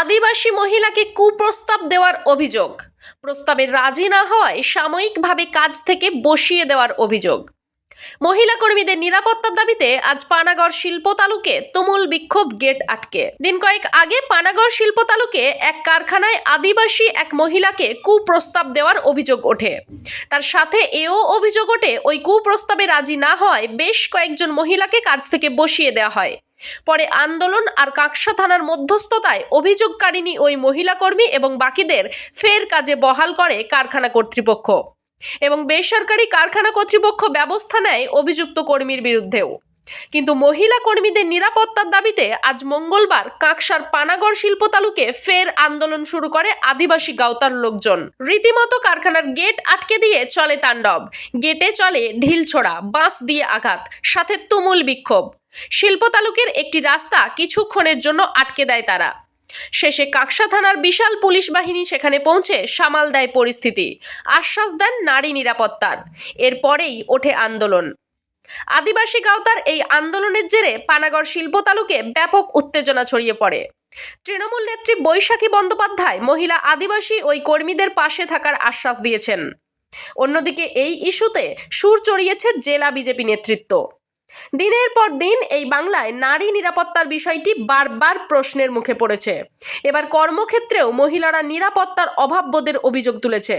আদিবাসী মহিলাকে কুপ্রস্তাব দেওয়ার অভিযোগ। প্রস্তাবে রাজি না হওয়ায় সাময়িকভাবে কাজ থেকে বসিয়ে দেওয়ার অভিযোগ। মহিলা কর্মীদের নিরাপত্তার দাবিতে আজ পানাগড় শিল্প তালুকে তুমুল বিক্ষোভ গেট আটকে। দিন কয়েক আগে পানাগড় শিল্প তালুকে এক কারখানায় আদিবাসী এক মহিলাকে কুপ্রস্তাব দেওয়ার অভিযোগ ওঠে। তার সাথে এও অভিযোগ ওঠে, ওই কুপ্রস্তাবে রাজি না হওয়ায় বেশ কয়েকজন মহিলাকে কাজ থেকে বসিয়ে দেওয়া হয়। পরে আন্দোলন আর কাকসা থানার মধ্যস্থতায় অভিযোগকারিণী ওই মহিলা কর্মী এবং বাকিদের ফের কাজে বহাল করে কারখানা কর্তৃপক্ষ। এবং বেসরকারি কারখানা কর্তৃপক্ষ ব্যবস্থা নেয় অভিযুক্ত কর্মীর বিরুদ্ধেও। কিন্তু মহিলা কর্মীদের নিরাপত্তার দাবিতে আজ মঙ্গলবার কাকসার পানাগড় শিল্প তালুকে ফের আন্দোলন শুরু করে আদিবাসী গাওতার লোকজন। রীতিমতো কারখানার গেট আটকে দিয়ে চলে তাণ্ডব। গেটে চলে ঢিলছোড়া বাঁশ দিয়ে আঘাত, সাথে তুমুল বিক্ষোভ। শিল্প তালুকের একটি রাস্তা কিছুক্ষণের জন্য আটকে দেয় তারা। শেষে কাকসা থানার বিশাল পুলিশ বাহিনী সেখানে পৌঁছে সামাল দেয় পরিস্থিতি। আশ্বাস দেন নারী নিরাপত্তার। এরপরেই ওঠে আন্দোলন। আদিবাসী গাওতার এই আন্দোলনের জেরে পানাগড় শিল্প তালুকে ব্যাপক উত্তেজনা ছড়িয়ে পড়ে। তৃণমূল নেত্রী বৈশাখী বন্দ্যোপাধ্যায় মহিলা আদিবাসী ওই কর্মীদের পাশে থাকার আশ্বাস দিয়েছেন। অন্যদিকে এই ইস্যুতে সুর চড়িয়েছে জেলা বিজেপি নেতৃত্ব। দিনের পর দিন এই বাংলায় নারী নিরাপত্তার বিষয়টি বারবার প্রশ্নের মুখে পড়েছে। এবার কর্মক্ষেত্রেও মহিলারা নিরাপত্তার অভাববোধের অভিযোগ তুলেছে।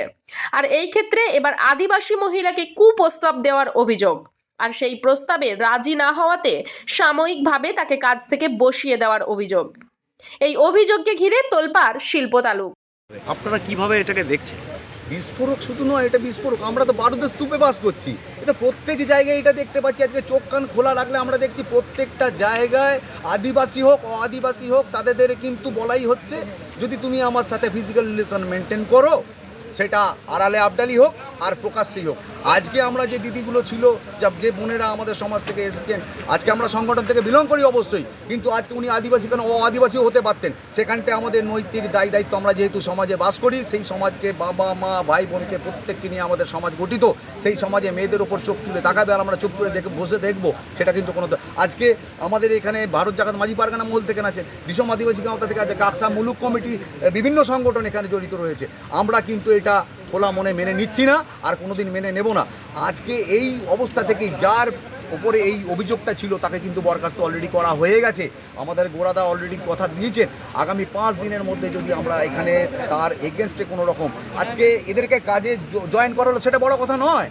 আর এই ক্ষেত্রে এবার আদিবাসী মহিলাকে কুপ্রস্তাব দেওয়ার অভিযোগ। আর সেই প্রস্তাবে রাজি না হওয়াতে সাময়িকভাবে তাকে কাজ থেকে বসিয়ে দেওয়ার অভিযোগ। এই অভিযোগকে ঘিরে তোলপাড় শিল্প তালুক। আপনারা কীভাবে এটাকে দেখছেন? বিস্ফোরক শুধু নয়, এটা বিস্ফোরক। আমরা তো বারুদের স্তূপে বাস করছি। এটা প্রত্যেক জায়গায় এটা দেখতে পাচ্ছি। আজকে চোখ কান খোলা রাখলে আমরা দেখছি প্রত্যেকটা জায়গায় আদিবাসী হোক অ আদিবাসী হোক তাদের কিন্তু বলাই হচ্ছে, যদি তুমি আমার সাথে ফিজিক্যাল রিলেশন মেনটেন করো সেটা আড়ালে আবডালি হোক আর প্রকাশ্যেই হোক। আজকে আমরা যে দিদিগুলো ছিল, যা বোনেরা আমাদের সমাজ থেকে এসেছেন, আজকে আমরা সংগঠন থেকে বিলং করি অবশ্যই, কিন্তু আজকে উনি আদিবাসী কেন ও আদিবাসীও হতে পারতেন? সেখানটায় আমাদের নৈতিক দায় দায়িত্ব আমরা যেহেতু সমাজে বাস করি, সেই সমাজকে বাবা, মা, ভাই, বোনকে প্রত্যেককে নিয়ে আমাদের সমাজ গঠিত, সেই সমাজে মেয়েদের ওপর চোখ তুলে তাকাবে আর আমরা চোখ করে দেখে, বসে দেখব, সেটা কিন্তু কোনো আজকে আমাদের এখানে ভারত জাগাত মাঝি পারগানা মহল থেকে আছে দিশম আদিবাসী গাঁওতা থেকে আছে, কাকসা মুলুক কমিটি বিভিন্ন সংগঠন এখানে জড়িত রয়েছে। আমরা কিন্তু এটা খোলা মনে মেনে নিচ্ছি না, আর কোনোদিন মেনে নেব না। আজকে এই অবস্থা থেকেই যার ওপরে এই অভিযোগটা ছিল, তাকে কিন্তু বরখাস্ত অলরেডি করা হয়ে গেছে। আমাদের গোড়াদা অলরেডি কথা দিয়েছেন। আগামী পাঁচ দিনের মধ্যে যদি আমরা এখানে তার এগেনস্টে কোনো রকম আজকে এদেরকে কাজে জয়েন করালো সেটা বড় কথা নয়।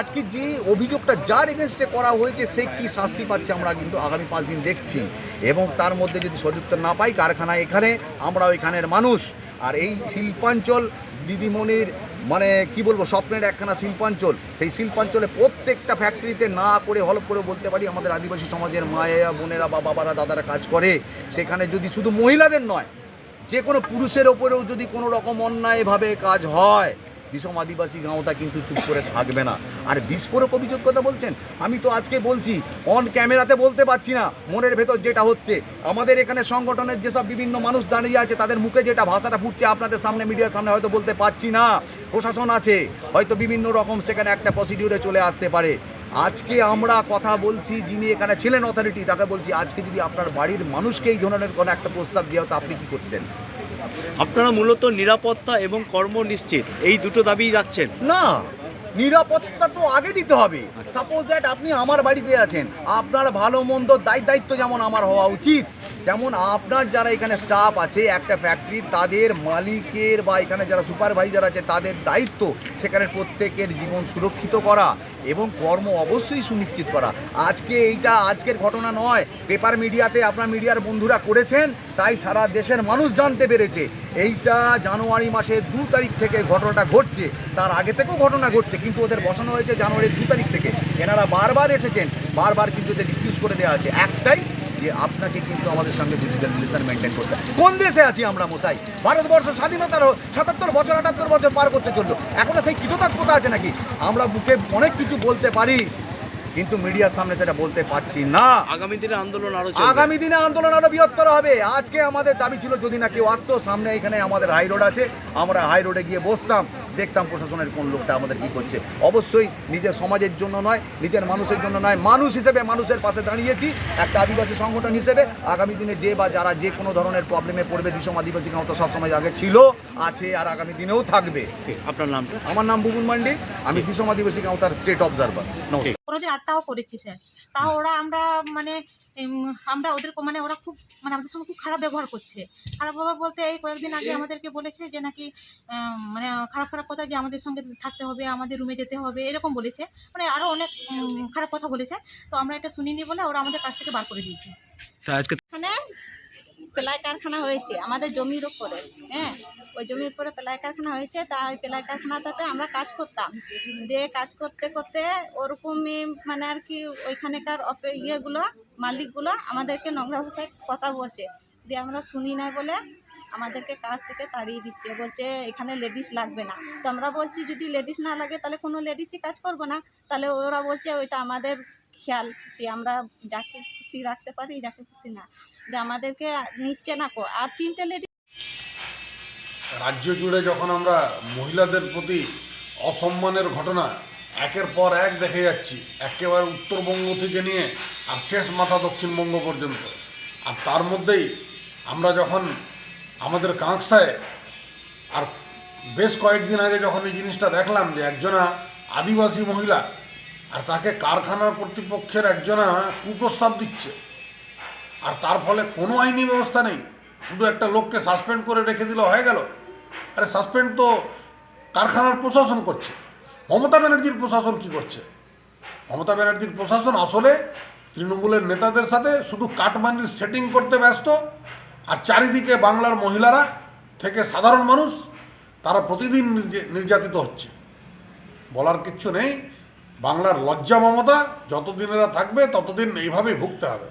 আজকে যে অভিযোগটা যার এগেনস্টে করা হয়েছে, সে কি শাস্তি পাচ্ছে আমরা কিন্তু আগামী পাঁচ দিন দেখছি। এবং তার মধ্যে যদি সদুত্তর না পাই কারখানা এখানে আমরা এখানের মানুষ। আর এই শিল্পাঞ্চল দিদিমণির মানে কি বলব, স্বপ্নের একখানা শিল্পাঞ্চল। সেই শিল্পাঞ্চলে প্রত্যেকটা ফ্যাক্টরিতে না করে, হলপ করে বলতে পারি, আমাদের আদিবাসী সমাজের মায়েরা, বোনেরা বা বাবারা, দাদারা কাজ করে। সেখানে যদি শুধু মহিলাদের নয়, যে কোনো পুরুষের ওপরেও যদি কোনো রকম অন্যায়ভাবে কাজ হয় বিষম আদিবাসী গাঁওটা কিন্তু চুপ করে থাকবে না। আর বিস্ফোরক অভিযোগ কথা বলছেন? আমি তো আজকে বলছি অন ক্যামেরাতে বলতে পারছি না। মনের ভেতর যেটা হচ্ছে, আমাদের এখানে সংগঠনের যেসব বিভিন্ন মানুষ দাঁড়িয়ে আছে, তাদের মুখে যেটা ভাষাটা ফুটছে, আপনাদের সামনে, মিডিয়ার সামনে হয়তো বলতে পারছি না। প্রশাসন আছে, হয়তো বিভিন্ন রকম সেখানে একটা প্রসিডিউরে চলে আসতে পারে। আজকে আমরা কথা বলছি যিনি এখানে ছিলেন অথরিটি তাকে বলছি, আজকে যদি আপনার বাড়ির মানুষকে এই ধরনের কোনো একটা প্রস্তাব দেওয়া হতো আপনি কি করতেন? আপনারা মূলত নিরাপত্তা এবং কর্ম নিশ্চিত। এই দুটো দাবি রাখছেন। না নিরাপত্তা তো আগে দিতে হবে। সাপোজ দ্যাট আপনি আমার বাড়িতে আছেন। আপনার ভালো মন্দ দায় দায়িত্ব যেমন আমার হওয়া উচিত যেমন আপনার যারা এখানে স্টাফ আছে, একটা ফ্যাক্টরি তাদের মালিকের বা এখানে যারা সুপারভাইজার আছে, তাদের দায়িত্ব সেখানে প্রত্যেকের জীবন সুরক্ষিত করা এবং কর্ম অবশ্যই সুনিশ্চিত করা। আজকে এইটা আজকের ঘটনা নয়। পেপার মিডিয়াতে আপনার মিডিয়ার বন্ধুরা করেছেন, তাই সারা দেশের মানুষ জানতে পেরেছে। এইটা জানুয়ারি মাসের দু তারিখ থেকে ঘটনাটা ঘটছে। তার আগে থেকেও ঘটনা ঘটছে, কিন্তু ওদের বসানো হয়েছে জানুয়ারির দু তারিখ থেকে। এনারা বারবার এসেছেন, বারবার কিন্তু ওদের রিফিউজ করে দেওয়া আছে একটাই যে আপনাকে কিন্তু আমাদের সঙ্গে ডিজিটাল রিলেশন মেনটেন করতে। কোন দেশে আছি আমরা মশাই? ভারতবর্ষ স্বাধীনতার সাতাত্তর বছর আটাত্তর বছর পার করতে চলল। এখনও সেই কৃতজ্ঞতা আছে নাকি? আমরা বুকে অনেক কিছু বলতে পারি কিন্তু মিডিয়ার সামনে সেটা বলতে পারছি না। আগামী দিনে আন্দোলন আরও আগামী দিনে আন্দোলন আরও বৃহত্তর হবে। আজকে আমাদের দাবি ছিল যদি না কেউ আসতো সামনে এখানে আমাদের হাই রোড আছে আমরা হাই রোডে গিয়ে বসতাম। দেখতাম প্রশাসনের কোন লোকটা আমাদের কি করছে। অবশ্যই নিজের সমাজের জন্য নয় নিজের মানুষের জন্য নয়। মানুষ হিসেবে মানুষের পাশে দাঁড়িয়েছি একটা আদিবাসী সংগঠন হিসেবে। আগামী দিনে যে বা যারা যে কোনো ধরনের প্রবলেমে পড়বে দিশম আদিবাসী কাউন্টা সবসময় আগে ছিল আছে আর আগামী দিনেও থাকবে। আপনার নাম? আমার নাম বুবুন মান্ডি আমি Disham Adivasi counter state observer নমস্কার। কোনোদিন আটটাও করেছি স্যার। তাও ওরা আমরা মানে আমরা ওদের মানে ওরা খুব মানে আমাদের সঙ্গে খুব খারাপ ব্যবহার করছে। খারাপ ব্যবহার বলতে এই কয়েকদিন আগে আমাদেরকে বলেছে যে নাকি মানে খারাপ খারাপ কথা যে আমাদের সঙ্গে থাকতে হবে আমাদের রুমে যেতে হবে এরকম বলেছে। মানে আরও অনেক খারাপ কথা বলেছে। তো আমরা এটা শুনিনি বলে ওরা আমাদের কাছ থেকে বার করে দিয়েছে। তা আজকে এখানে প্লাই কারখানা হয়েছে, আমাদের জমির উপরে হ্যাঁ? ওই জমির উপরে প্লাই কারখানা হয়েছে, তা ওই প্লাই কারখানাটাতে আমরা কাজ করতাম। দিয়ে কাজ করতে করতে ওরকমই মানে আর কি ওইখানেকার ইয়েগুলো, মালিকগুলো আমাদেরকে নোংরা ভাষায় কথা বলছে। দিয়ে আমরা শুনি না বলে আমাদেরকে কাজ থেকে তাড়িয়ে দিচ্ছে। বলছে, এখানে লেডিস লাগবে না। তো আমরা বলছি, যদি লেডিস না লাগে, তাহলে কোনো লেডিসই কাজ করব না। তাহলে ওরা বলছে, ওইটা আমাদের খেয়াল খুশি আমরা যাকে খুশি রাখতে পারি, যাকে খুশি না। আমাদেরকে নিচ্ছে না কো আর তিনটে লেডি রাজ্য জুড়ে যখন আমরা মহিলাদের প্রতি অসম্মানের ঘটনা, একের পর এক দেখে যাচ্ছি, একেবারে উত্তরবঙ্গ থেকে নিয়ে আর শেষ মাথা দক্ষিণবঙ্গ পর্যন্ত। আর তার মধ্যেই আমরা যখন আমাদের কাঁকসায় আর বেশ কয়েকদিন আগে যখন এই জিনিসটা দেখলাম যে একজনা আদিবাসী মহিলা আর তাকে কারখানার কর্তৃপক্ষের একজনা কুপ্রস্তাব দিচ্ছে। আর তার ফলে কোনো আইনি ব্যবস্থা নেই। শুধু একটা লোককে সাসপেন্ড করে রেখে দিলে হয়ে গেল। আরে সাসপেন্ড তো কারখানার প্রশাসন করছে। মমতা ব্যানার্জির প্রশাসন কি করছে? মমতা ব্যানার্জির প্রশাসন আসলে তৃণমূলের নেতাদের সাথে শুধু কাটমানির সেটিং করতে ব্যস্ত। আর চারিদিকে বাংলার মহিলারা থেকে সাধারণ মানুষ, তারা প্রতিদিন নির্যা- নির্যাতিত হচ্ছে। বলার কিচ্ছু নেই। বাংলার লজ্জা মমতা যতদিন এরা থাকবে ততদিন এইভাবেই ভুগতে হবে।